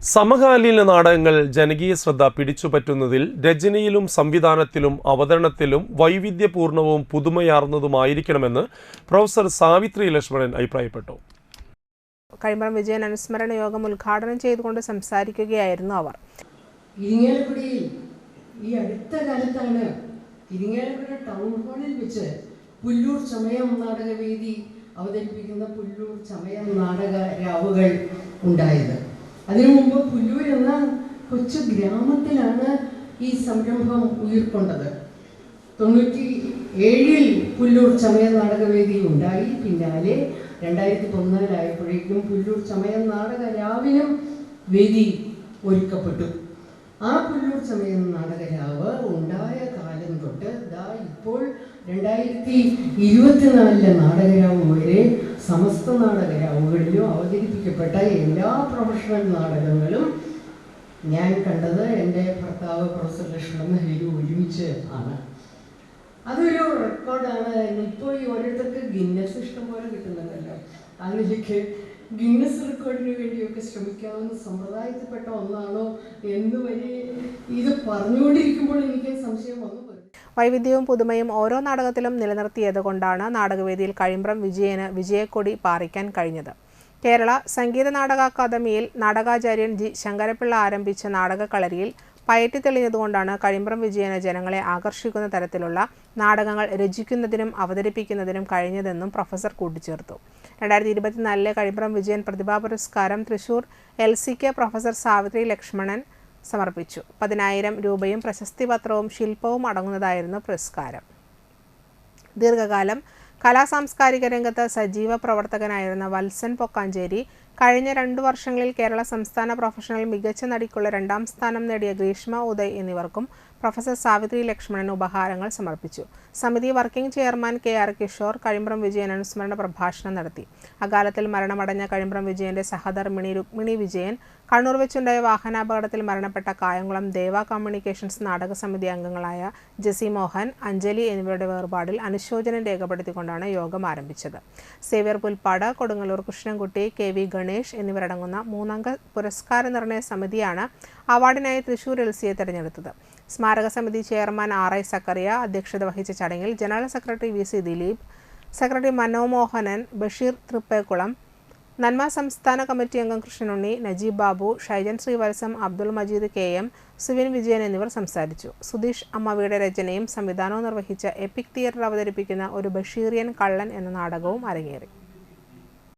സമകാലീന നാടകങ്ങൾ ജനകീയ ശ്രദ്ധ പിടിച്ചുപറ്റുന്നതിൽ രചനയിലും സംവിധാനത്തിലും അവതരണത്തിലും വൈവിധ്യപൂർണവും പുതുമയാർന്നതുമായിരിക്കണമെന്ന് പ്രൊഫസർ സാവിത്രി ലക്ഷ്മണൻ അഭിപ്രായപ്പെട്ടു. കൈമറം വിജയൻ അനുസ്മരണ യോഗം ഉദ്ഘാടനം ചെയ്തുകൊണ്ട് സംസാരിക്കുകയായിരുന്നു അവർ. ഇരിങ്ങാലക്കുടിയിൽ ഈ അടുത്ത കാലത്താണ് ഇരിങ്ങാലക്കുട ടൗൺ ഹാളിൽ വെച്ച് പുല്ലൂർ ചമയം നാടകവേദി അവതരിപ്പിക്കുന്ന പുല്ലൂർ ചമയം നാടക രാവുകൾ ഉണ്ടായത്. അതിനു മുമ്പ് പുല്ലൂർ എന്ന കൊച്ചു ഗ്രാമത്തിലാണ് ഈ സംരംഭം ഉയർക്കൊണ്ടത്. തൊണ്ണൂറ്റി ഏഴിൽ പുല്ലൂർ ചമയ നാടകവേദി ഉണ്ടായി. പിന്നാലെ രണ്ടായിരത്തി പതിനാലായപ്പോഴേക്കും പുല്ലൂർ ചമയ നാടക രാവിനും വേദി ഒരുക്കപ്പെട്ടു. ആ പുല്ലൂർ ചമയം നാടകരാവ് ഉണ്ടായ കാലം തൊട്ട് ദാ ഇപ്പോൾ രണ്ടായിരത്തി ഇരുപത്തിനാലിലെ നാടകരാവ് വരെ സമസ്ത നാടകരാവുകളിലും അവതരിപ്പിക്കപ്പെട്ട എല്ലാ പ്രൊഫഷണൽ നാടകങ്ങളും ഞാൻ കണ്ടത് എന്റെ ഭർത്താവ് പ്രൊഫസർ ലക്ഷ്മണൻ ഹരി ഒരുമിച്ച് ആണ്. അതൊരു റെക്കോർഡാണ്. ഇപ്പോൾ ഈ ഓരോരുത്തർക്ക് ഗിന്നസ് ഇഷ്ടം പോലെ കിട്ടുന്നുണ്ടല്ലോ അതിലേക്ക് ഗിന്നസ് റെക്കോർഡിന് വേണ്ടിയൊക്കെ ശ്രമിക്കാവുന്ന സമ്പ്രദായത്തിൽപ്പെട്ട ഒന്നാണോ എന്ന് വരെ ഇത് പറഞ്ഞുകൊണ്ടിരിക്കുമ്പോൾ എനിക്ക് സംശയം വന്നു. വൈവിധ്യവും പുതുമയും ഓരോ നാടകത്തിലും നിലനിർത്തിയത് കൊണ്ടാണ് നാടകവേദിയിൽ കഴിമ്പ്രം വിജയന് വിജയക്കൊടി പാറിക്കാൻ കഴിഞ്ഞത്. കേരള സംഗീത നാടക അക്കാദമിയിൽ നാടകാചാര്യൻ ജി. ശങ്കരപ്പിള്ള ആരംഭിച്ച നാടകക്കളരിയിൽ പയറ്റി തെളിഞ്ഞതുകൊണ്ടാണ് കഴിമ്പ്രം വിജയന് ജനങ്ങളെ ആകർഷിക്കുന്ന തരത്തിലുള്ള നാടകങ്ങൾ രചിക്കുന്നതിനും അവതരിപ്പിക്കുന്നതിനും കഴിഞ്ഞതെന്നും പ്രൊഫസർ കൂട്ടിച്ചേർത്തു. രണ്ടായിരത്തി ഇരുപത്തിനാലിലെ കഴിമ്പ്രം വിജയൻ പ്രതിഭാ പുരസ്കാരം Thrissur L C K professor Savitri Lakshmanan സമർപ്പിച്ചു. പതിനായിരം രൂപയും പ്രശസ്തി പത്രവും ശില്പവും അടങ്ങുന്നതായിരുന്നു പുരസ്കാരം. ദീർഘകാലം കലാ സാംസ്കാരിക രംഗത്ത് സജീവ പ്രവർത്തകനായിരുന്ന വത്സൻ പൊക്കാഞ്ചേരി കഴിഞ്ഞ രണ്ടു വർഷങ്ങളിൽ കേരള സംസ്ഥാന പ്രൊഫഷണൽ മികച്ച നടിക്കുള്ള രണ്ടാം സ്ഥാനം നേടിയ ഗ്രീഷ്മ ഉദയ് എന്നിവർക്കും പ്രൊഫസർ സാവിത്രി ലക്ഷ്മണൻ ഉപഹാരങ്ങൾ സമർപ്പിച്ചു. സമിതി working chairman K R Kishore Kazhimbram Vijayan അനുസ്മരണ പ്രഭാഷണം നടത്തി. അകാലത്തിൽ മരണമടഞ്ഞ കഴിമ്പ്രം വിജയന്റെ സഹധർമ്മിണി രുക്മിണി വിജയൻ കണ്ണൂർ വെച്ചുണ്ടായ വാഹനാപകടത്തിൽ മരണപ്പെട്ട കായംകുളം ദേവ കമ്മ്യൂണിക്കേഷൻസ് നാടക സമിതി അംഗങ്ങളായ ജെസി മോഹൻ അഞ്ജലി എന്നിവരുടെ വേർപാടിൽ അനുശോചനം രേഖപ്പെടുത്തിക്കൊണ്ടാണ് യോഗം ആരംഭിച്ചത്. Xavier Pulpad Kodungallur Krishnankutty K V Ganesh എന്നിവരടങ്ങുന്ന മൂന്നംഗ പുരസ്കാര നിർണയ സമിതിയാണ് അവാർഡിനായി തൃശൂർ എൽസിയെ തെരഞ്ഞെടുത്തത്. സ്മാരക സമിതി ചെയർമാൻ ആർ ഐ സക്കറിയ അധ്യക്ഷത വഹിച്ച ചടങ്ങിൽ general secretary V C Dileep secretary Manomohanan Basheer Thrippekulam Nanma സംസ്ഥാന കമ്മിറ്റി അംഗം കൃഷ്ണനുണ്ണി നജീബ് ബാബു ഷൈജൻ ശ്രീവത്സം അബ്ദുൾ മജീദ് കെ എം സുവിൻ വിജയൻ എന്നിവർ സംസാരിച്ചു. സുധീഷ് അമ്മവിയുടെ രചനയും സംവിധാനവും നിർവഹിച്ച എപ്പിക് തിയേറ്റർ അവതരിപ്പിക്കുന്ന ഒരു ബഷീറിയൻ കള്ളൻ എന്ന നാടകവും അരങ്ങേറി.